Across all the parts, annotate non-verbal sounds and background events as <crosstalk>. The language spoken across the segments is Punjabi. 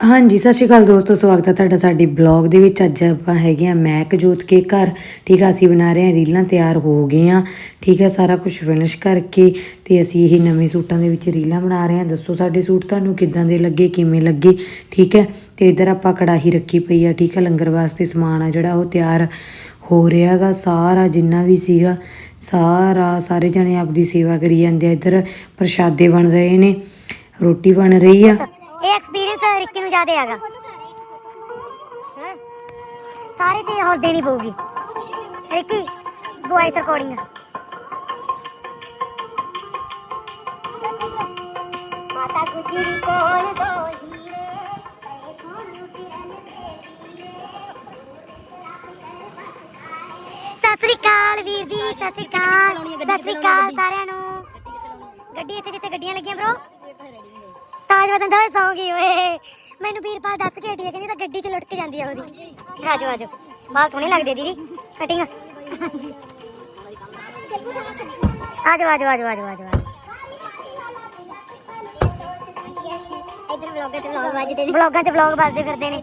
ਹਾਂਜੀ, ਸਤਿ ਸ਼੍ਰੀ ਅਕਾਲ ਦੋਸਤੋ, ਸਵਾਗਤ ਹੈ ਤੁਹਾਡਾ ਸਾਡੇ ਬਲੌਗ ਦੇ ਵਿੱਚ। ਅੱਜ ਆਪਾਂ ਹੈਗੇ ਆ ਮੈਕ ਜੋਤ ਕੇ ਘਰ। ਠੀਕ ਆ, ਅਸੀਂ ਬਣਾ ਰਹੇ ਆ ਰੀਲਾਂ, ਤਿਆਰ ਹੋ ਗਏ ਆ ਠੀਕ ਆ, ਸਾਰਾ ਕੁਝ ਫਿਨਿਸ਼ ਕਰਕੇ ਤੇ ਅਸੀਂ ਇਹ ਨਵੇਂ ਸੂਟਾਂ ਦੇ ਵਿੱਚ ਰੀਲਾਂ ਬਣਾ ਰਹੇ ਆ ਦੱਸੋ ਸਾਡੇ ਸੂਟ ਤੁਹਾਨੂੰ ਕਿੱਦਾਂ ਦੇ ਲੱਗੇ, ਕਿਵੇਂ ਲੱਗੇ? ਠੀਕ ਹੈ, ਤੇ ਇਧਰ ਆਪਾਂ ਕੜਾਹੀ ਰੱਖੀ ਪਈ ਆ। ਠੀਕ ਆ, ਲੰਗਰ ਵਾਸਤੇ ਸਮਾਨ ਆ ਜਿਹੜਾ ਉਹ ਤਿਆਰ ਹੋ ਰਿਹਾਗਾ ਸਾਰਾ ਜਿੰਨਾ ਵੀ ਸੀਗਾ, ਸਾਰਾ ਸਾਰੇ ਜਣੇ ਆਪਦੀ ਸੇਵਾ ਕਰੀ ਜਾਂਦੇ ਆ। ਇਧਰ ਪ੍ਰਸ਼ਾਦੇ ਬਣ ਰਹੇ ਨੇ, ਰੋਟੀ ਬਣ ਰਹੀ ਆ। ਇਹ ਐਕਸਪੀਰੀਅੰਸ ਰਿੱਕੀ ਨੂੰ ਜ਼ਿਆਦਾ ਹੈਗਾ। ਸਾਰੇ ਤੇ ਹੋਰ ਦੇਣੀ ਪਊਗੀ। ਰਿੱਕੀ ਵੌਇਸ ਰਿਕਾਰਡਿੰਗ ਸਤਿ ਸ੍ਰੀ ਅਕਾਲ ਵੀਰ ਜੀ ਸਤਿ ਸ੍ਰੀ ਅਕਾਲ ਸਤਿ ਸ੍ਰੀ ਅਕਾਲ ਸਾਰਿਆਂ ਨੂੰ। ਗੱਡੀ ਇੱਥੇ ਜਿੱਥੇ ਗੱਡੀਆਂ ਲੱਗੀਆਂ ਬ్రో ਆਵਾਜ਼ ਵਦਨ ਦਾ ਸੌਂ ਗਈ ਓਏ। ਮੈਨੂੰ ਵੀਰਪਾਲ ਦੱਸ ਕੇ ਹਟੀ ਕਹਿੰਦੀ ਤਾਂ ਗੱਡੀ 'ਚ ਲੁੱਟ ਕੇ ਜਾਂਦੀ ਆ ਉਹਦੀ। ਆਜੋ ਆਜੋ ਬਹੁਤ ਸੋਹਣੀ ਲੱਗਦੀ ਦੀਦੀ ਕਟਿੰਗ ਆਜੋ ਆਜੋ ਆਜੋ ਆਜੋ ਆਜੋ ਇਧਰ ਵਲੌਗਾਂ 'ਚ ਵਲੌਗ ਵੱਜਦੇ ਨੇ। ਵਲੌਗਾਂ 'ਚ ਵਲੌਗ ਵੱਜਦੇ ਫਿਰਦੇ ਨੇ।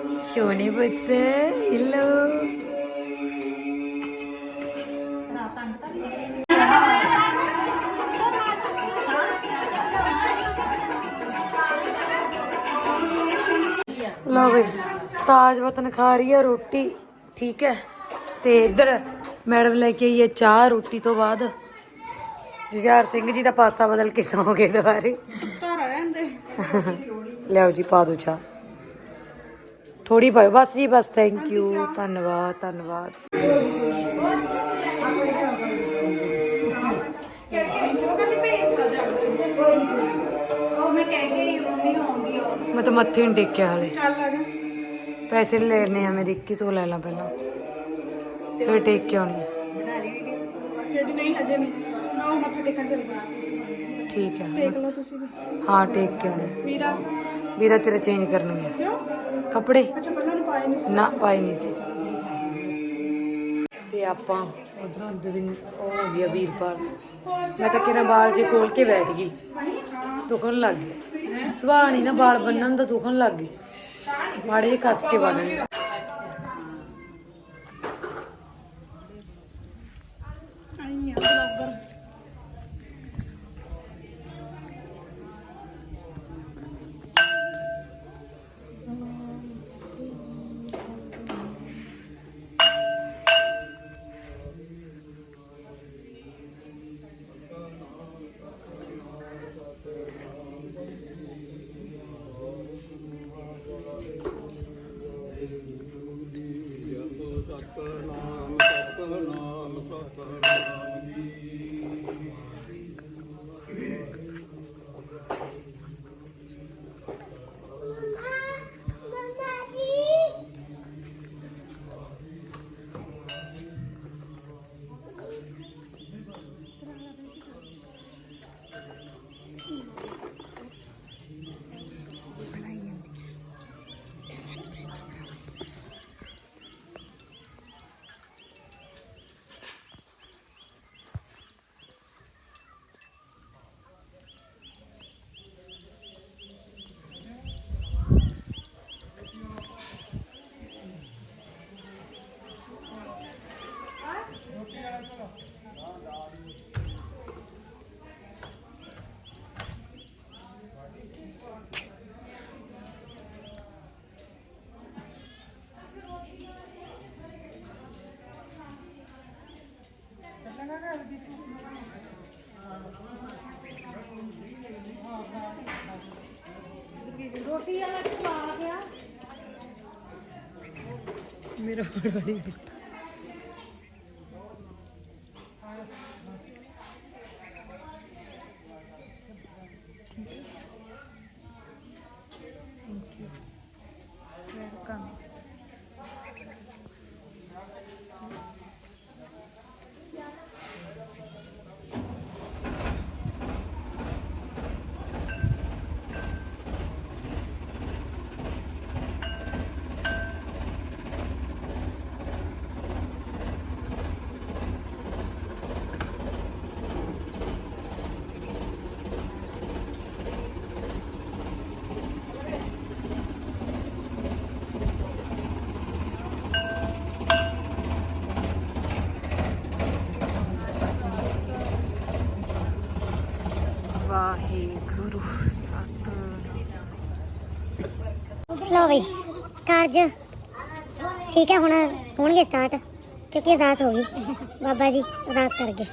ಶೋನೆ ಬುತ್ತ ಇಲ್ಲೋ ਲਓ ਬਈ ਤਾਜ ਵਤਨ ਖਾ ਰਹੀ ਆ ਰੋਟੀ ਠੀਕ ਹੈ। ਤੇ ਇੱਧਰ ਮੈਡਮ ਲੈ ਕੇ ਆਈ ਹੈ ਚਾਹ ਰੋਟੀ ਤੋਂ ਬਾਅਦ। ਜੁਝਾਰ ਸਿੰਘ ਜੀ ਦਾ ਪਾਸਾ ਬਦਲ ਕੇ ਸੌਂ ਗਏ ਦੁਬਾਰੇ। ਲਿਆਓ ਜੀ ਪਾ ਦੋ ਚਾਹ। ਥੋੜੀ ਪਾਇਓ ਬਸ ਜੀ ਬਸ ਥੈਂਕ ਯੂ ਧੰਨਵਾਦ ਧੰਨਵਾਦ। ਉਹ ਮੈਂ ਕਹਿ ਕੇ ਮੰਮੀ ਨੂੰ ਆਉਂਦੀ ਆ। ਮੈਂ ਤਾਂ ਮੱਥੇ ਨਹੀਂ ਟੇਕਿਆ ਹਲੇ। ਚੱਲ ਆ ਜਾ। ਪੈਸੇ ਲੈਣੇ ਆ ਮੈਂ ਰਿੱਕੀ ਤੋਂ ਲੈ ਲਾਂ ਪਹਿਲਾਂ। ਫਿਰ ਟੇਕ ਕੇ ਆਉਣੀ ਆ। ਬਣਾ ਲਈ ਵੀਡੀਓ ਜਿਹੜੀ ਨਹੀਂ ਹਜੇ ਨਹੀਂ। ਨਾ ਉਹ ਮੱਥਾ ਟੇਕਣ ਚੱਲ ਗਈ ਸੀ। ਠੀਕ ਹੈ ਟੇਕ ਲਓ ਤੁਸੀਂ ਵੀ। ਹਾਂ ਟੇਕ ਕੇ ਆਉਣੀ ਆ। ਵੀਰਾ ਵੀਰਾ ਤੇਰਾ ਚੇਂਜ ਕਰਨਗੇ। ਕਿਉਂ? ਕੱਪੜੇ? ਨਹੀਂ ਨਾ ਪਾਏ ਨਹੀਂ ਸੀ। ਤੇ ਆਪਾਂ ਉਧਰੋਂ ਦਵਿੰ ਉਹ ਹੋ ਗਿਆ ਵੀਰਪਾਲ। ਮੈਂ ਤਾਂ ਕਿਹੜਾ ਬਾਲ ਜੇ ਖੋਲ ਕੇ ਬੈਠ ਗਈ। ਦੁਖਣ ਲੱਗ ਗਈ। ਸਵਾਹ ਨਹੀਂ ਨਾ ਬਾਲ ਬੰਨਣ ਦਾ ਦੁਖਣ ਲੱਗ ਗਈ। ਮਾੜੇ ਕੱਸ ਕੇ ਬੰਨ ਮੇਰਾ ਫੜਵਾੜੀ <laughs> ਵਾਹਿਗੁਰੂ ਸਤਿ ਲੋ ਬਈ ਕਾਰਜ ਠੀਕ ਹੈ, ਹੁਣ ਹੋਣਗੇ ਸਟਾਰਟ ਕਿਉਂਕਿ ਅਰਦਾਸ ਹੋ ਗਈ। ਬਾਬਾ ਜੀ ਅਰਦਾਸ ਕਰ ਗਏ।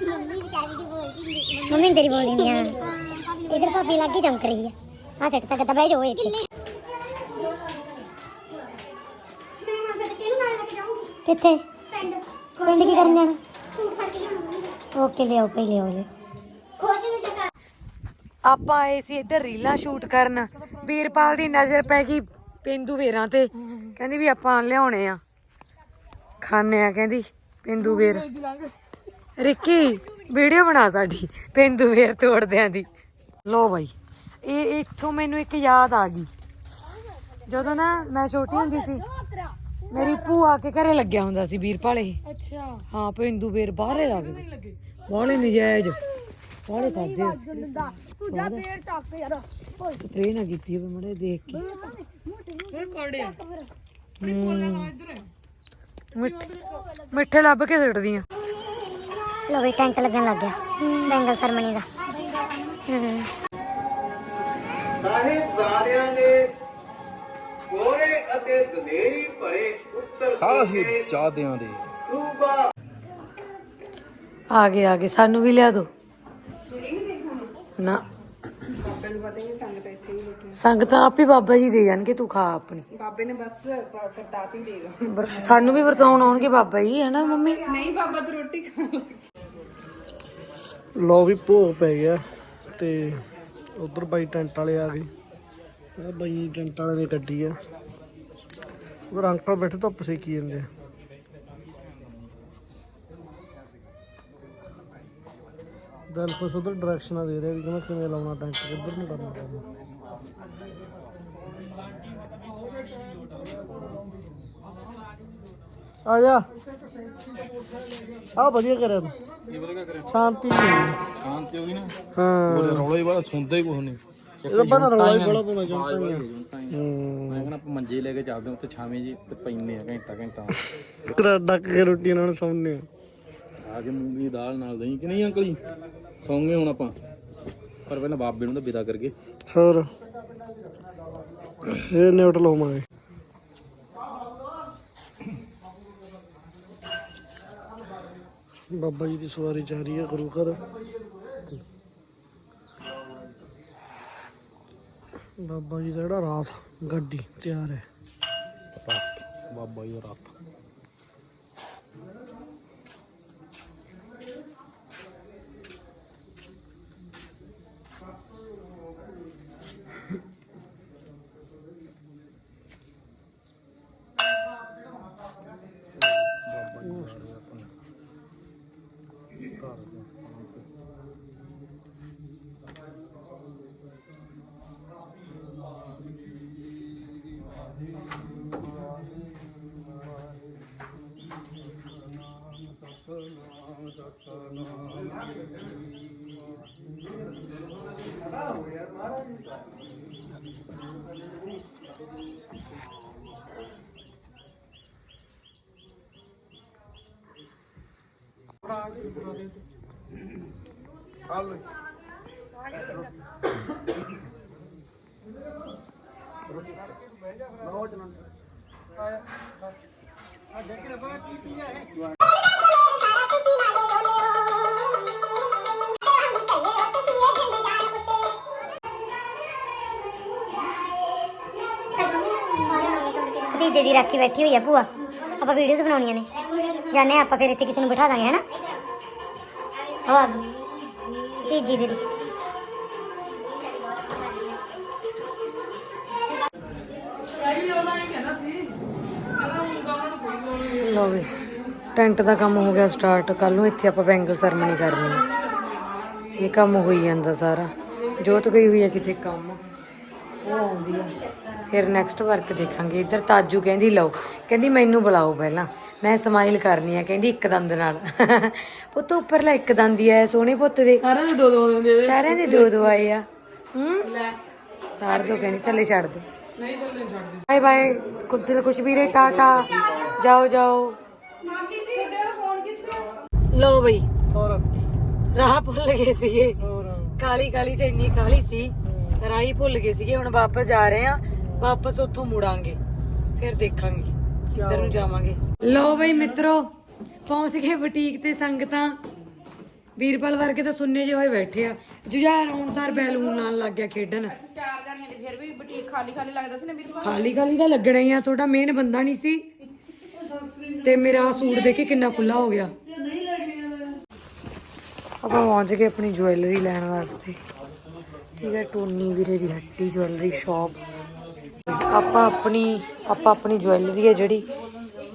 ਮੰਮੀ ਤੇਰੀ ਬੋਲਦੀ ਨਹੀਂ ਆ। ਇਧਰ ਭਾਬੀ ਲੱਗ ਕੇ ਚਮਕ ਰਹੀ ਹੈ ਆ। ਸੈੱਟ ਤੱਕ ਤਾਂ ਬਹਿ ਇੱਥੇ। ਕਿੱਥੇ? ਪਿੰਡ ਕੀ ਕਰਨ ਜਾਣਾ? ਓਕੇ ਲਿਆਓ ਪਈ ਲਿਆਓ ਲੈ ਆਪਾਂ ਆਏ ਸੀ ਇੱਧਰ ਰੀਲਾਂ ਸ਼ੂਟ ਕਰਨ। ਵੀਰਪਾਲ ਦੀ ਨਜ਼ਰ ਪੈ ਗਈ ਪਿੰਦੂ ਵੇਰਾਂ ਤੇ। ਕਹਿੰਦੀ ਵੀ ਆਪਾਂ ਲਿਆਉਣੇ ਆ। ਖਾਣੇ ਆ ਕਹਿੰਦੀ ਪਿੰਦੂ ਵੇਰ। ਰਿੱਕੀ ਵੀਡੀਓ ਬਣਾ ਸਾਡੀ ਪਿੰਦੂ ਵੇਰ ਤੋੜਦਿਆਂ ਦੀ। ਲੋ ਬਾਈ ਇਹ ਇੱਥੋਂ ਮੈਨੂੰ ਇੱਕ ਯਾਦ ਆ ਗਈ। ਜਦੋਂ ਨਾ ਮੈਂ ਛੋਟੀ ਹੁੰਦੀ ਸੀ ਮੇਰੀ ਭੂਆ ਕੇ ਘਰੇ ਲੱਗਿਆ ਹੁੰਦਾ ਸੀ ਵੀਰਪਾਲ ਇਹ। ਅੱਛਾ। ਹਾਂ ਪਿੰਦੂ ਵੇਰ ਬਾਹਰੇ ਲੱਗਦੇ ਬਾਹਲੇ ਨਜਾਇਜ਼। ਬਾਹਲੇ ਕਰਦੇ ਤੂੰ ਜਾ ਫੇਰ ਟੱਕ ਯਾਰ। ਸਪਰੇਅ ਨਾ ਕੀਤੀ ਹੋਵੇ ਮੜੇ ਦੇਖ ਕੇ। ਮਿੱਠੇ ਮਿੱਠੇ ਲੱਭ ਕੇ ਸੁੱਟਦੀਆਂ। ਲੋ ਵੀ ਟੈਂਟ ਲੱਗਣ ਲੱਗ ਗਿਆ। ਬੈਂਗਲ ਸਰਮਣੀ ਦਾ। ਹਮ। ਸਾਰੇ ਸਾਰਿਆਂ ਦੇ ਗੋਰੇ ਅਤੇ ਦਲੇਰੀ ਭਰੇ ਉੱਤਰ ਸਾਰੇ ਚਾਹਦਿਆਂ ਦੇ। ਸੂਬਾ। ਆ ਗਏ ਆ ਗਏ। ਸਾਨੂੰ ਵੀ ਲਿਆ ਦੋ। ਨਾ। ਸੰਗਤਾਂ ਆਪੇ ਬਾਬਾ ਜੀ ਦੇ ਜਾਣਗੇ ਤੂੰ ਖਾ ਆਪਣੀ। ਬਾਬੇ ਨੇ ਬਸ ਪਰਦਾਤੀ ਦੇਗਾ ਵਰ- ਸਾਨੂੰ ਵੀ ਵਰਤਾਉਣ ਆਉਣਗੇ ਬਾਬਾ ਜੀ ਹੈ ਨਾ ਮੰਮੀ? ਨਹੀਂ ਬਾਬਾ ਤੇ ਰੋਟੀ ਖਾ ਲੋ ਵੀ ਭੋਗ ਪੈ ਗਿਆ ਤੇ ਉਧਰ ਬਾਈ ਟੈਂਟ ਵਾਲੇ ਆ ਗਏ। ਇਹ ਬਾਈ ਟੈਂਟ ਵਾਲੇ ਨੇ ਗੱਡੀ ਆ। ਉਧਰ ਅੰਕਲ ਬੈਠੇ ਧੁੱਪ ਸੇਕੀ ਜਾਂਦੇ ਆ। ਦਲ ਕੁਛ ਉਧਰ ਡਾਇਰੈਕਸ਼ਨਾਂ ਦੇ ਰਿਹਾ ਵੀ ਕਹਿੰਦਾ ਕਿਵੇਂ ਲਾਉਣਾ ਟੈਂਟ ਕਿੱਧਰ ਨੂੰ ਕਰਨਾ ਕੰਮ। ਆ ਜਾ। ਆ ਵਧੀਆ ਕਰਿਆ ਤੂੰ। ਕੀ ਵਧੀਆ ਕਰਿਆ। ਸ਼ਾਂਤੀ। ਸ਼ਾਂਤੀ ਹੋ ਗਈ ਨਾ? ਹਾਂ। ਉਹਦੇ ਰੌਲਾ ਹੀ ਬੜਾ ਸੁਣਦਾ ਹੀ ਕੁਛ ਨਹੀਂ ਇਹਦਾ ਬਣਾ ਰੌਲਾ ਹੀ ਬੜਾ ਪਾਉਣਾ ਚਾਹੁੰਦਾ ਮੈਂ ਕਹਿੰਦਾ ਆਪਾਂ ਮੰਜੇ ਲੈ ਕੇ ਚੱਲਦੇ ਉੱਤੇ ਛਾਵੇਂ ਜੀ ਤੇ ਪੈਂਦੇ ਆ ਘੰਟਾ ਘੰਟਾ। ਤੇਰਾ ਡੱਕ ਕੇ ਰੋਟੀ ਨਾਲ ਸੌਂਨੇ ਆ। ਆ ਕੇ ਮੂੰਗੀ ਦਾਲ ਨਾਲ ਦਹੀਂ ਕਿ ਨਹੀਂ ਅੰਕਲ ਜੀ? ਸੌਂਗੇ ਹੁਣ ਆਪਾਂ। ਪਰ ਪਹਿਲਾਂ ਬਾਬੇ ਨੂੰ ਤਾਂ ਵਿਦਾ ਕਰਕੇ ਹੋਰ। ਇਹ ਨਿਊਟਰਲ ਹੋਵਾਂਗੇ। ਬਾਬਾ ਜੀ ਦੀ ਸਵਾਰੀ ਜਾ ਰਹੀ ਹੈ ਗੁਰੂ ਘਰ। ਬਾਬਾ ਜੀ ਦਾ ਜਿਹੜਾ ਰਾਤ ਗੱਡੀ ਤਿਆਰ ਹੈ। ਬਾਬਾ ਜੀ ਦਾ ਰਾਤ। ਭਤੀਜੇ ਦੀ ਰਾਖੀ ਬੈਠੀ ਹੋਈ ਆ, ਭੂਆ। ਆਪਾਂ ਵੀਡੀਓਜ਼ ਬਣਾਉਣੀਆਂ ਨੇ। ਜਾਣੇ ਆਪਾਂ ਫਿਰ ਇੱਥੇ ਕਿਸੇ ਨੂੰ ਬਿਠਾ ਦਾਂਗੇ, ਹੈਨਾ? ਹਾਂ ਤੀਜੀ ਤੇਰੀ ਲਓ ਵੀ, ਟੈਂਟ ਦਾ ਕੰਮ ਹੋ ਗਿਆ ਸਟਾਰਟ। ਕੱਲ ਨੂੰ ਇੱਥੇ ਆਪਾਂ ਬੈਂਗਲ ਸੈਰਮਨੀ ਕਰਨੀ ਹੈ। ਇਹ ਕੰਮ ਹੋਈ ਜਾਂਦਾ ਸਾਰਾ। ਜੋਤ ਗਈ ਹੋਈ ਹੈ ਕਿਤੇ ਕੰਮ। ਉਹ ਆਉਂਦੀ ਆ ਫਿਰ ਨੈਕਸਟ ਵਰਕ ਦੇਖਾਂਗੇ। ਇੱਧਰ ਤਾਜੂ ਕਹਿੰਦੀ ਲਓ ਕਹਿੰਦੀ ਮੈਨੂੰ ਬੁਲਾਓ ਪਹਿਲਾਂ। ਮੈਂ ਸਮਾਈਲ ਕਰਨੀ ਆ ਕਹਿੰਦੀ ਇੱਕ ਦੰਦ ਨਾਲ। ਪੁੱਤ ਉੱਪਰਲਾ ਇੱਕ ਦੰਦ ਹੀ ਆ ਸੋਹਣੇ ਪੁੱਤ ਦੇ। ਸਾਰਿਆਂ ਦੇ ਦੋ ਦੋ ਹੁੰਦੇ ਸਾਰਿਆਂ ਦੇ ਦੋ ਦੋ ਆਏ ਆ। ਹੂੰ? ਲੈ। ਤਾਰ ਦੋ ਕਹਿੰਦੀ ਥੱਲੇ ਛੱਡ ਦੋ। ਨਹੀਂ ਥੱਲੇ ਛੱਡ ਦੇ। ਬਾਏ ਬਾਏ ਕੁੱਤੇ ਕੁਛ ਵੀਰੇ ਟਾਟਾ। ਜਾਓ ਜਾਓ। ਲੋ ਬਈ। ਹੋਰ। ਰਾਹ ਭੁੱਲ ਗਏ ਸੀਗੇ। ਹੋਰ। ਕਾਲੀ ਕਾਲੀ ਚ ਇੰਨੀ ਕਾਲੀ ਸੀ। ਰਾਹੀ ਭੁੱਲ ਗਏ ਸੀਗੇ ਹੁਣ ਵਾਪਸ ਜਾ ਰਹੇ ਆ। ਵਾਪਸ ਉੱਥੋਂ ਮੁੜਾਂਗੇ ਫਿਰ ਦੇਖਾਂਗੇ ਕਿੱਧਰ ਨੂੰ ਜਾਵਾਂਗੇ। ਲੋ ਬਈ ਮਿੱਤਰੋ ਪਹੁੰਚ ਗਏ ਬੁਟੀਕ ਤੇ ਸੰਗਤਾਂ। ਵੀਰਪਾਲ ਵਰਗੇ ਤਾਂ ਸੁੰਨੇ ਜਿਹੇ ਹੋਏ ਬੈਠੇ ਆ। ਜੁਝਾਰ ਹੁਣ ਸਾਰ ਬੈਲੂਨ ਨਾਲ ਲੱਗ ਗਿਆ ਖੇਡਣ। ਚਾਰ ਜਾਣੀਆਂ ਦੀ ਫਿਰ ਵੀ ਬੁਟੀਕ ਖਾਲੀ ਖਾਲੀ ਲੱਗਦਾ ਸੀ ਨਾ ਮੇਰੇ ਖਾਲੀ ਖਾਲੀ ਤਾਂ ਲੱਗਣਾ ਹੀ ਆ ਤੁਹਾਡਾ ਮੇਨ ਬੰਦਾ ਨਹੀਂ ਸੀ। ਤੇ ਮੇਰਾ ਸੂਟ ਦੇਖੇ ਕਿੰਨਾ ਖੁੱਲਾ ਹੋ ਗਿਆ। ਆਪਾਂ ਪਹੁੰਚ ਗਏ ਆਪਣੀ ਜੁਐਲਰੀ ਲੈਣ ਵਾਸਤੇ। ਠੀਕ ਹੈ ਟੋਨੀ ਵੀਰੇ ਦੀ ਹੱਟੀ ਜੁਐਲਰੀ ਸ਼ਾਪ। ਆਪਾਂ ਆਪਣੀ ਆਪਾਂ ਆਪਣੀ ਜੁਐਲਰੀ ਹੈ ਜਿਹੜੀ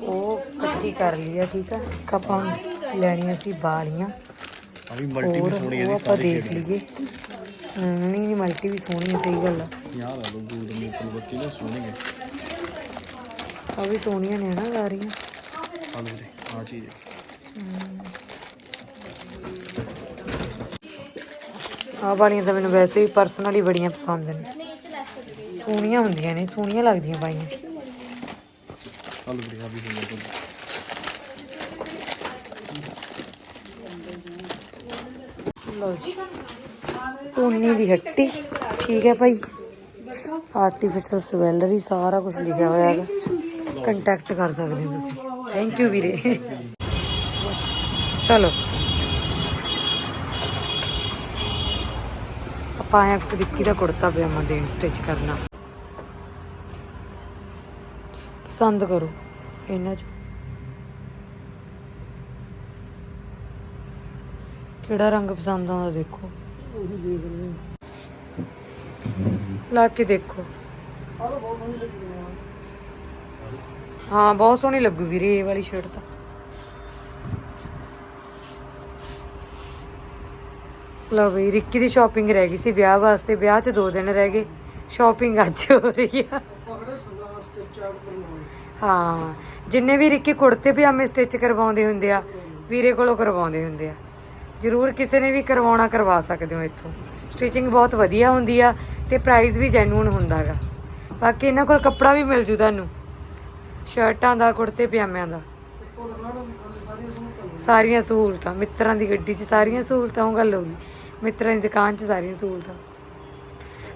ਉਹ ਇਕੱਠੀ ਕਰ ਲਈ ਆ ਠੀਕ ਆ ਇੱਕ ਆਪਾਂ ਲੈਣੀਆਂ ਸੀ ਬਾਲੀਆਂ। ਆ ਵੀ ਮਲਟੀ ਵੀ ਸੋਹਣੀ ਹੈ ਆਪਾਂ ਦੇਖ ਲਈਏ। ਨਹੀਂ ਨਹੀਂ ਮਲਟੀ ਵੀ ਸੋਹਣੀ ਹੈ ਸਹੀ ਗੱਲ ਆ। ਆ ਵੀ ਸੋਹਣੀਆਂ ਨੇ ਨਾ ਸਾਰੀਆਂ। ਆ ਵਾਲੀਆਂ ਤਾਂ ਮੈਨੂੰ ਵੈਸੇ ਵੀ ਪਰਸਨਲੀ ਬੜੀਆਂ ਪਸੰਦ ਨੇ। ਸੋਹਣੀਆਂ ਹੁੰਦੀਆਂ ਨੇ ਸੋਹਣੀਆਂ ਲੱਗਦੀਆਂ ਪਾਈਆਂ ਲਓ ਜੀ ਟੋਨੀ ਦੀ ਹੱਟੀ ਠੀਕ ਹੈ ਭਾਈ। ਆਰਟੀਫੀਸ਼ੀਅਲ ਸਵੈਲਰੀ ਸਾਰਾ ਕੁਝ ਲਿਖਿਆ ਹੋਇਆ ਹੈਗਾ। ਕੰਟੈਕਟ ਕਰ ਸਕਦੇ ਹੋ ਤੁਸੀਂ। ਥੈਂਕ ਯੂ ਵੀਰੇ। ਚਲੋ। ਆਪਾਂ ਆਇਆ ਵਿੱਕੀ ਦਾ ਕੁੜਤਾ ਪਜਾਮਾ ਦੇਣ ਸਟਿਚ ਕਰਨਾ। ਪਸੰਦ ਕਰੋ। ਇਹਨਾਂ ਚ ਕਿਹੜਾ ਰੰਗ ਪਸੰਦ ਆਉਂਦਾ ਦੇਖੋ। ਲਾ ਕੇ ਦੇਖੋ। ਹਾਂ ਬਹੁਤ ਸੋਹਣੀ ਲੱਗੂ ਵੀਰੇ ਇਹ ਵਾਲੀ ਸ਼ਰਟ ਤਾਂ। ਲਓ ਬਈ ਰਿੱਕੀ ਦੀ ਸ਼ਾਪਿੰਗ ਰਹਿ ਗਈ ਸੀ ਵਿਆਹ ਵਾਸਤੇ। ਵਿਆਹ 'ਚ 2 ਦਿਨ ਰਹਿ ਗਏ। ਸ਼ਾਪਿੰਗ ਅੱਜ ਹੋ ਰਹੀ ਆ। ਹਾਂ, ਜਿੰਨੇ ਵੀ ਰਿੱਕੀ ਕੁੜਤੇ ਪਜਾਮੇ ਸਟਿਚ ਕਰਵਾਉਂਦੇ ਹੁੰਦੇ ਆ, ਵੀਰੇ ਕੋਲੋਂ ਕਰਵਾਉਂਦੇ ਹੁੰਦੇ ਆ। ਜ਼ਰੂਰ ਕਿਸੇ ਨੇ ਵੀ ਕਰਵਾਉਣਾ ਕਰਵਾ ਸਕਦੇ ਹੋ ਇੱਥੋਂ। ਸਟਿਚਿੰਗ ਬਹੁਤ ਵਧੀਆ ਹੁੰਦੀ ਆ ਤੇ ਪ੍ਰਾਈਸ ਵੀ ਜੈਨੂਨ ਹੁੰਦਾਗਾ ਬਾਕੀ ਇਹਨਾਂ ਕੋਲ ਕੱਪੜਾ ਵੀ ਮਿਲ ਜੂ ਤੁਹਾਨੂੰ। ਸ਼ਰਟਾਂ ਦਾ, ਕੁੜਤੇ ਪਜਾਮਿਆਂ ਦਾ। ਸਾਰੀਆਂ ਸਹੂਲਤਾਂ, ਮਿੱਤਰਾਂ ਦੀ ਗੱਡੀ 'ਚ ਸਾਰੀਆਂ ਸਹੂਲਤਾਂ, ਉਹ ਗੱਲ ਹੋ ਗਈ। ਮਿੱਤਰਾਂ ਦੀ ਦੁਕਾਨ 'ਚ ਸਾਰੀਆਂ ਸਹੂਲਤਾਂ।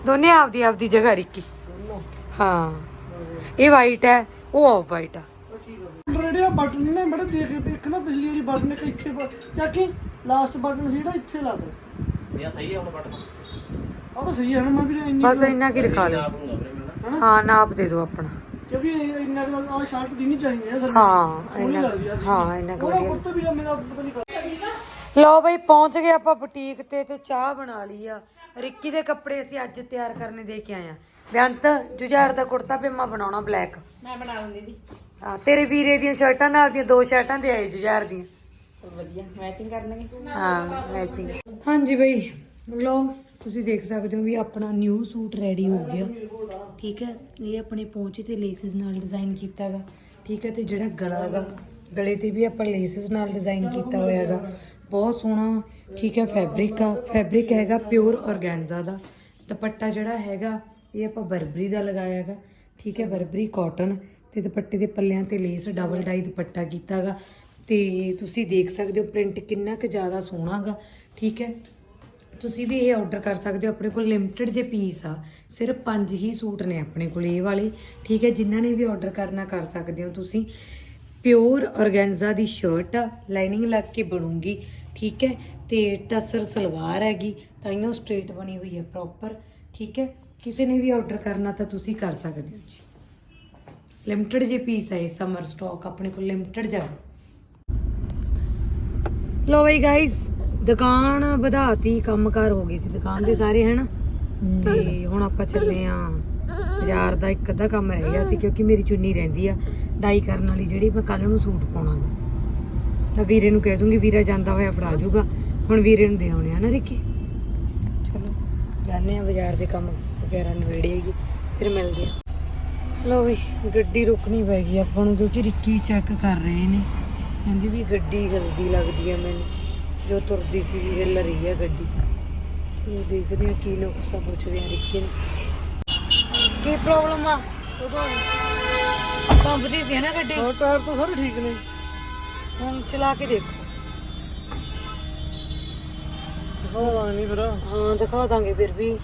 ਦੋਨੇ ਆਪਦੀ ਆਪਦੀ ਜਗ੍ਹਾ ਰਿੱਕੀ। ਹਾਂ। ਇਹ ਵਾਈਟ ਹੈ ਉਹ ਆਫ ਵਾਈਟ ਆ। ਰੇਡੀਆ ਬਟਨ ਨਹੀਂ ਨਾ ਬੜਾ ਦੇਖ ਇੱਕ ਨਾ ਪਿਛਲੀ ਵਾਰੀ ਬਟਨ ਇੱਕ ਇੱਥੇ ਚਾਕੀ ਲਾਸਟ ਬਟਨ ਸੀ ਜਿਹੜਾ ਇੱਥੇ ਲਾ ਦੇ। ਇਹ ਸਹੀ ਹੈ ਹੁਣ ਬਟਨ ਆ ਤਾਂ ਸਹੀ ਹੈ ਨਾ ਮੈਂ ਵੀ ਇੰਨੀ ਬਸ ਇੰਨਾ ਕੀ ਲਿਖਾ ਦੇ। ਹਾਂ ਨਾਪ ਦੇ ਦਿਓ ਆਪਣਾ। ਕਿਉਂਕਿ ਇਹ- ਇੰਨਾ ਕੁ ਆ ਸ਼ਰਟ ਦੀ ਨਹੀਂ ਚਾਹੀਦੀ ਹੈ ਹਾਂ ਇੰਨਾ ਹਾਂ ਇੰਨਾ ਕੁ ਵਧੀਆ। ਕੁੜਤਾ ਵੀ ਮੇਰਾ ਪਤਾ ਨਹੀਂ ਕਰ ਲਓ ਬਈ ਪਹੁੰਚ ਗਏ ਆਪਾਂ ਬੁਟੀਕ ਤੇ ਤੇ ਚਾਹ ਬਣਾ ਲਈ ਆ। ਰਿੱਕੀ ਦੇ ਕੱਪੜੇ ਅਸੀਂ ਅੱਜ ਤਿਆਰ ਕਰਨੇ ਦੇ ਕੇ ਆਏ ਆ। ਬੇਅੰਤ ਜੁਝਾਰ ਦਾ ਕੁੜਤਾ ਪਜਾਮਾ ਬਣਾਉਣਾ ਬਲੈਕ ਮੈਂ ਬਣਾ ਦਿੰਦੀ ਦੀ ਹਾਂ ਤੇਰੇ ਵੀਰੇ ਦੀਆਂ ਸ਼ਰਟਾਂ ਨਾਲ ਦੀਆਂ ਦੋ ਸ਼ਰਟਾਂ ਦੇ ਆਏ ਜੁਝਾਰ ਦੀਆਂ। ਵਧੀਆ ਮੈਚਿੰਗ ਕਰਨਗੇ। ਹਾਂ ਮੈਚਿੰਗ ਹਾਂਜੀ ਬਈ ਲੋ ਤੁਸੀਂ ਦੇਖ ਸਕਦੇ ਹੋ ਵੀ ਆਪਣਾ ਨਿਊ ਸੂਟ ਰੈਡੀ ਹੋ ਗਿਆ। ਠੀਕ ਹੈ ਇਹ ਆਪਣੇ ਪੌਂਚੇ ਤੇ ਲੇਸਿਸ ਨਾਲ ਡਿਜ਼ਾਈਨ ਕੀਤਾ ਹੈਗਾ ਠੀਕ ਹੈ ਤੇ ਜਿਹੜਾ ਗਲਾ ਹੈਗਾ ਗਲੇ ਤੇ ਵੀ ਆਪਾਂ ਲੇਸਿਸ ਨਾਲ ਡਿਜ਼ਾਈਨ ਕੀਤਾ ਹੋਇਆ ਹੈਗਾ ਬਹੁਤ ਸੋਹਣਾ ਠੀਕ ਹੈ ਫੈਬਰਿਕ ਆ। ਫੈਬਰਿਕ ਹੈਗਾ ਪਿਓਰ ਔਰਗੈਂਜ਼ਾ ਦਾ। ਦੁਪੱਟਾ ਜਿਹੜਾ ਹੈਗਾ ਇਹ ਆਪਾਂ ਬਰਬਰੀ ਦਾ ਲਗਾਇਆ ਹੈਗਾ ਠੀਕ ਹੈ, ਬਰਬਰੀ ਕਾਟਨ ਤੇ ਦੁਪੱਟੇ ਦੇ ਪੱਲਿਆਂ ਤੇ ਲੇਸ ਡਬਲ ਡਾਈ ਦੁਪੱਟਾ ਕੀਤਾ ਹੈਗਾ ਤੇ ਤੁਸੀਂ ਦੇਖ ਸਕਦੇ ਹੋ ਪ੍ਰਿੰਟ ਕਿੰਨਾ ਕੁ ਜ਼ਿਆਦਾ ਸੋਹਣਾ ਗਾ ਠੀਕ ਹੈ। ਤੁਸੀਂ ਵੀ ਇਹ ਆਰਡਰ ਕਰ ਸਕਦੇ ਹੋ, ਆਪਣੇ ਕੋਲ ਲਿਮਟਿਡ ਜੇ ਪੀਸ ਆ, ਸਿਰਫ ਪੰਜ ਹੀ ਸੂਟ ਨੇ ਆਪਣੇ ਕੋਲ ਇਹ ਵਾਲੇ, ਠੀਕ ਹੈ। ਜਿਨ੍ਹਾਂ ਨੇ ਵੀ ਆਰਡਰ ਕਰਨਾ ਕਰ ਸਕਦੇ ਹੋ ਤੁਸੀਂ। ਪਿਓਰ ਔਰਗੈਂਜ਼ਾ ਦੀ ਸ਼ਰਟ ਆ ਲਾਈਨਿੰਗ ਲੱਗ ਕੇ ਬਣੂਗੀ, ਠੀਕ ਹੈ। ਤੇ ਟਸਰ ਸਲਵਾਰ ਹੈਗੀ ਤਾਈਓ ਸਟ੍ਰੇਟ ਬਣੀ ਹੋਈ ਹੈ ਪ੍ਰੋਪਰ ਠੀਕ ਹੈ। ਕਿਸੇ ਨੇ ਵੀ ਆਰਡਰ ਕਰਨਾ ਤਾਂ ਤੁਸੀਂ ਕਰ ਸਕਦੇ ਹੋ ਜੀ। ਲਿਮਟਿਡ ਜੇ ਪੀਸ ਹੈ ਸਮਰ ਸਟਾਕ ਆਪਣੇ ਕੋਲ ਲਿਮਟਿਡ ਜਾ ਲੋ ਬਈ ਗਾਇਸ ਦੁਕਾਨ ਵਧਾਤੀ, ਕੰਮਕਾਰ ਹੋ ਗਈ ਸੀ ਦੁਕਾਨ ਦੇ ਸਾਰੇ, ਹਨ? ਤੇ ਹੁਣ ਆਪਾਂ ਚੱਲੇ ਆ। ਬਾਜ਼ਾਰ ਦਾ ਇੱਕ ਅੱਧਾ ਕੰਮ ਰਹਿ ਗਿਆ ਸੀ, ਕਿਉਂਕਿ ਮੇਰੀ ਚੁੰਨੀ ਰਹਿੰਦੀ ਆ। ਡਾਈ ਕਰਨ ਵਾਲੀ ਜਿਹੜੀ ਮੈਂ ਕੱਲ ਨੂੰ ਸੂਟ ਪਾਉਣਾ ਗਾ ਤਾਂ ਵੀਰੇ ਨੂੰ ਕਹਿ ਦੂੰਗੀ, ਵੀਰਾ ਜਾਂਦਾ ਹੋਇਆ ਫੜਾ ਜੂਗਾ। ਹੁਣ ਵੀਰੇ ਨੂੰ ਦੇ ਆਉਣੇ ਆ ਨਾ, ਰਿੱਕੀ? ਚਲੋ, ਜਾਂਦੇ ਆ ਬਾਜ਼ਾਰ ਦੇ ਕੰਮ। ਵਗੈਰਾ ਨਵੇੜੇਗੀ ਫਿਰ ਮਿਲਦੇ ਆ। ਲੋ ਵੀ ਗੱਡੀ ਰੁਕਣੀ ਪੈ ਗਈ ਆਪਾਂ ਨੂੰ ਕਿਉਂਕਿ ਰਿੱਕੀ ਚੈੱਕ ਕਰ ਰਹੇ ਨੇ। ਕਹਿੰਦੀ ਵੀ ਗੱਡੀ ਗਲਦੀ ਲੱਗਦੀ ਆ ਮੈਨੂੰ। ਜੋ ਤੁਰਦੀ ਸੀ ਹਿੱਲ ਰਹੀ ਆ ਗੱਡੀ। ਉਹ ਦੇਖਦੇ ਆ ਕੀ ਨੁਕਸਾ ਪੁੱਛਦੇ ਆ ਰਿੱਕੀ ਨੂੰ। ਕੀ ਪ੍ਰੋਬਲਮ ਆ? ਕੰਬਦੀ ਸੀ ਨਾ ਗੱਡੀ। ਹੋਰ ਟਾਇਰ ਤਾਂ ਸਾਰੇ ਠੀਕ ਨੇ। ਹੁਣ ਚਲਾ ਕੇ ਦੇਖੋ। ਦਿਖਾਵਾ ਨਹੀਂ ਫਿਰ। ਹਾਂ ਦਿਖਾ ਦਾਂਗੇ ਫਿਰ ਵੀ।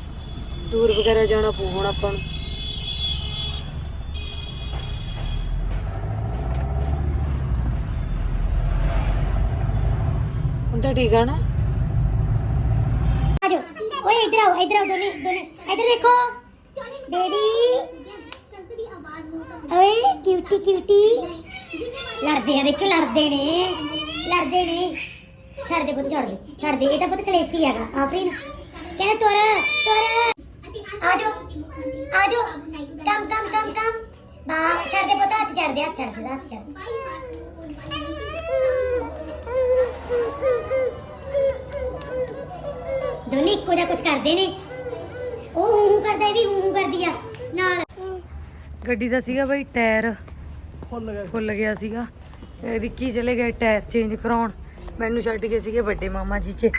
ਦੂਰ ਵਗੈਰਾ ਜਾਣਾ ਪਊ ਹੁਣ ਆਪਾਂ ਨੂੰ। ਹੁਣ ਤਾਂ ਠੀਕ ਆ ਨਾ? ਆਜੋ। ਓਏ, ਇਧਰ ਆਓ ਇਧਰ ਆਓ ਦੋਨੇ ਦੋਨੇ। ਇਧਰ ਦੇਖੋ। ਡੈਡੀ। ਓਏ ਕਿਊਟੀ ਕਿਊਟੀ ਲੜਦੇ ਆ, ਦੇਖੋ, ਲੜਦੇ ਨੇ। ਲੜਦੇ ਨੇ। ਛੱਡ ਦੇ ਪੁੱਤ, ਛੱਡ ਦੇ। ਛੱਡ ਦੇ, ਇਹ ਤਾਂ ਪੁੱਤ ਕਲੇਸੀ ਹੈਗਾ। ਆਪਰੀ ਨਾ ਕਹਿੰਦੇ, ਤੁਰ ਤੁਰ। ਆਜੋ ਆਜੋ। ਕਮ ਕਮ ਕਮ ਕਮ। ਬਾ ਛੱਡ ਦੇ ਪੁੱਤ ਹੱਥ ਛੱਡ ਦੇ ਹੱਥ ਛੱਡ ਦੇ ਹੱਥ ਛੱਡ ਦੇ। ਦੋਨੇ ਇੱਕੋ ਜਿਹਾ ਕੁਝ ਕਰਦੇ ਨੇ। ਉਹ ਹੂੰ ਹੂੰ ਕਰਦਾ ਇਹ ਵੀ ਹੂੰ ਹੂੰ ਕਰਦੀ ਆ। ਨਾਲ ਗੱਡੀ ਦਾ ਸੀਗਾ ਬਈ ਟਾਇਰ। ਫੁੱਲ ਗਿਆ। ਫੁੱਲ ਗਿਆ ਸੀਗਾ। ਤੇ ਰਿੱਕੀ ਚਲੇ ਗਏ ਟਾਇਰ ਚੇਂਜ ਕਰਾਉਣ। ਮੈਨੂੰ ਛੱਡ ਕੇ ਸੀਗੇ ਵੱਡੇ ਮਾਮਾ ਜੀ ਕੇ।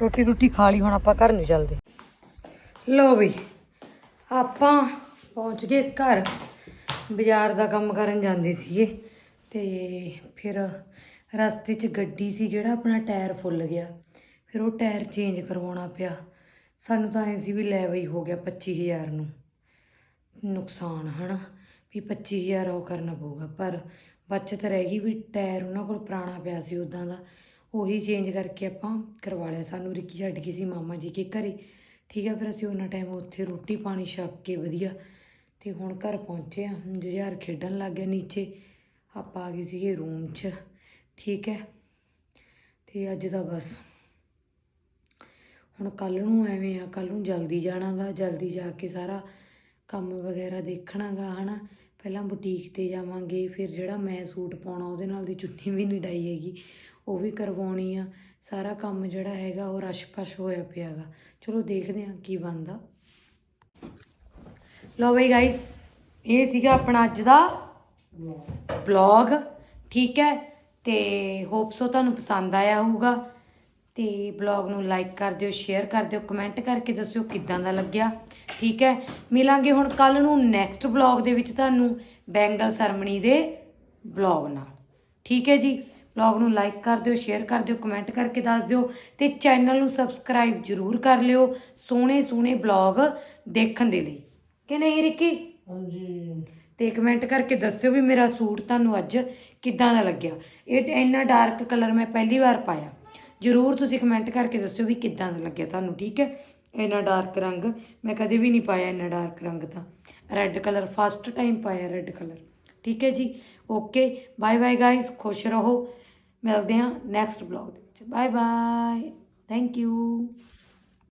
ਰੋਟੀ ਰੋਟੀ ਖਾ ਲਈ ਹੁਣ ਆਪਾਂ ਘਰ ਨੂੰ ਚੱਲਦੇ। ਲੋ ਬਈ ਆਪਾਂ ਪਹੁੰਚ ਗਏ ਘਰ। ਬਾਜ਼ਾਰ ਦਾ ਕੰਮ ਕਰਨ ਜਾਂਦੇ ਸੀਗੇ ਤੇ ਫਿਰ ਰਸਤੇ 'ਚ ਗੱਡੀ ਸੀ ਜਿਹੜਾ ਆਪਣਾ ਟਾਇਰ ਫੁੱਲ ਗਿਆ। ਫਿਰ ਉਹ ਟਾਇਰ ਚੇਂਜ ਕਰਵਾਉਣਾ ਪਿਆ। ਸਾਨੂੰ ਤਾਂ ਐ ਸੀ ਵੀ ਲੈ ਬਈ ਹੋ ਗਿਆ 25000 ਨੂੰ। ਨੁਕਸਾਨ ਹਨਾ, ਵੀ 25000 ਉਹ ਕਰਨਾ ਪਊਗਾ। ਪਰ ਬਚਤ ਰਹਿ ਗਈ ਵੀ ਟਾਇਰ ਉਹਨਾਂ ਕੋਲ ਪੁਰਾਣਾ ਪਿਆ ਸੀ ਉਦਾਂ ਦਾ। ਉਹੀ ਚੇਂਜ ਕਰਕੇ ਆਪਾਂ ਕਰਵਾ ਲਿਆ। ਸਾਨੂੰ ਰਿੱਕੀ ਛੱਡ ਗਈ ਸੀ ਮਾਮਾ ਜੀ ਕੇ ਘਰੇ। ਠੀਕ ਹੈ, ਫਿਰ ਅਸੀਂ ਉਹਨਾਂ ਟਾਈਮ ਉੱਥੇ ਰੋਟੀ ਪਾਣੀ ਛਕ ਕੇ ਵਧੀਆ ਤੇ ਹੁਣ ਘਰ ਪਹੁੰਚੇ ਆ ਜੁਝਾਰ ਖੇਡਣ ਲੱਗ ਗਿਆ ਨੀਚੇ। ਆਪਾਂ ਆ ਗਏ ਸੀਗੇ ਰੂਮ 'ਚ, ਠੀਕ ਹੈ। ਤੇ ਅੱਜ ਦਾ ਬਸ ਹੁਣ ਕੱਲ ਨੂੰ ਐਵੇਂ ਆ ਕੱਲ ਨੂੰ ਜਲਦੀ ਜਾਣਾਗਾ, ਜਲਦੀ ਜਾ ਕੇ ਸਾਰਾ ਕੰਮ ਵਗੈਰਾ ਦੇਖਣਾਗਾ, ਹਨਾ। ਪਹਿਲਾਂ ਬੁਟੀਕ ਤੇ ਜਾਵਾਂਗੇ, ਫਿਰ ਜਿਹੜਾ ਮੈਂ ਸੂਟ ਪਾਉਣਾ ਉਹਦੇ ਨਾਲ ਦੀ ਚੁੰਨੀ ਵੀ ਨਹੀਂ ਡਾਈ ਹੈਗੀ, ਉਹ ਵੀ ਕਰਵਾਉਣੀ ਆ। ਸਾਰਾ ਕੰਮ ਜਿਹੜਾ ਹੈਗਾ ਉਹ ਰਸ਼-ਪਸ਼ ਹੋਇਆ ਪਿਆਗਾ। ਚਲੋ ਦੇਖਦੇ ਹਾਂ ਕੀ ਬਣਦਾ। ਲਓ ਬਈ ਗਾਇਸ ਇਹ ਸੀਗਾ ਆਪਣਾ ਅੱਜ ਦਾ ਵਲੌਗ ਠੀਕ ਹੈ? ਤੇ ਹੋਪ ਸੋ ਤੁਹਾਨੂੰ ਪਸੰਦ ਆਇਆ ਹੋਊਗਾ। ਤੇ ਵਲੌਗ ਨੂੰ ਲਾਈਕ ਕਰ ਦਿਓ ਸ਼ੇਅਰ ਕਰ ਦਿਓ ਕਮੈਂਟ ਕਰਕੇ ਦੱਸਿਓ ਕਿੱਦਾਂ ਦਾ ਲੱਗਿਆ, ਠੀਕ ਹੈ? ਮਿਲਾਂਗੇ ਹੁਣ ਕੱਲ ਨੂੰ ਨੈਕਸਟ ਵਲੌਗ ਦੇ ਵਿੱਚ ਤੁਹਾਨੂੰ ਬੈਂਗਲ ਸਰਮਨੀ ਦੇ ਵਲੌਗ ਨਾਲ, ਠੀਕ ਹੈ ਜੀ? ਵਲੌਗ ਨੂੰ ਲਾਈਕ ਕਰ ਦਿਓ ਸ਼ੇਅਰ ਕਰ ਦਿਓ ਕਮੈਂਟ ਕਰਕੇ ਦੱਸ ਦਿਓ ਤੇ ਚੈਨਲ ਨੂੰ ਸਬਸਕ੍ਰਾਈਬ ਜਰੂਰ ਕਰ ਲਿਓ ਸੋਹਣੇ ਸੋਹਣੇ ਵਲੌਗ ਦੇਖਣ ਦੇ ਲਈ। ਕਿ ਨਹੀਂ ਰਿੱਕੀ? ਹਾਂਜੀ। ਤੇ ਕਮੈਂਟ ਕਰਕੇ ਦੱਸਿਓ ਵੀ ਮੇਰਾ ਸੂਟ ਤੁਹਾਨੂੰ ਅੱਜ ਕਿੱਦਾਂ ਦਾ ਲੱਗਿਆ। ਇਹ ਇੰਨਾ ਡਾਰਕ ਕਲਰ ਮੈਂ ਪਹਿਲੀ ਵਾਰ ਪਾਇਆ। ਜਰੂਰ ਤੁਸੀਂ ਕਮੈਂਟ ਕਰਕੇ ਦੱਸਿਓ ਵੀ ਕਿੱਦਾਂ ਦਾ ਲੱਗਿਆ ਤੁਹਾਨੂੰ ਠੀਕ ਹੈ? ਇੰਨਾ ਡਾਰਕ ਰੰਗ ਮੈਂ ਕਦੇ ਵੀ ਨਹੀਂ ਪਾਇਆ ਇੰਨਾ ਡਾਰਕ ਰੰਗ ਤਾਂ। ਰੈੱਡ ਕਲਰ ਫਸਟ ਟਾਈਮ ਪਾਇਆ ਰੈੱਡ ਕਲਰ ਠੀਕ ਹੈ ਜੀ? ਓਕੇ ਬਾਏ ਬਾਏ ਗਾਇਸ ਖੁਸ਼ ਰਹੋ। ਮਿਲਦੇ ਹਾਂ ਨੈਕਸਟ ਬਲੌਗ ਦੇ ਵਿੱਚ। Bye bye thank you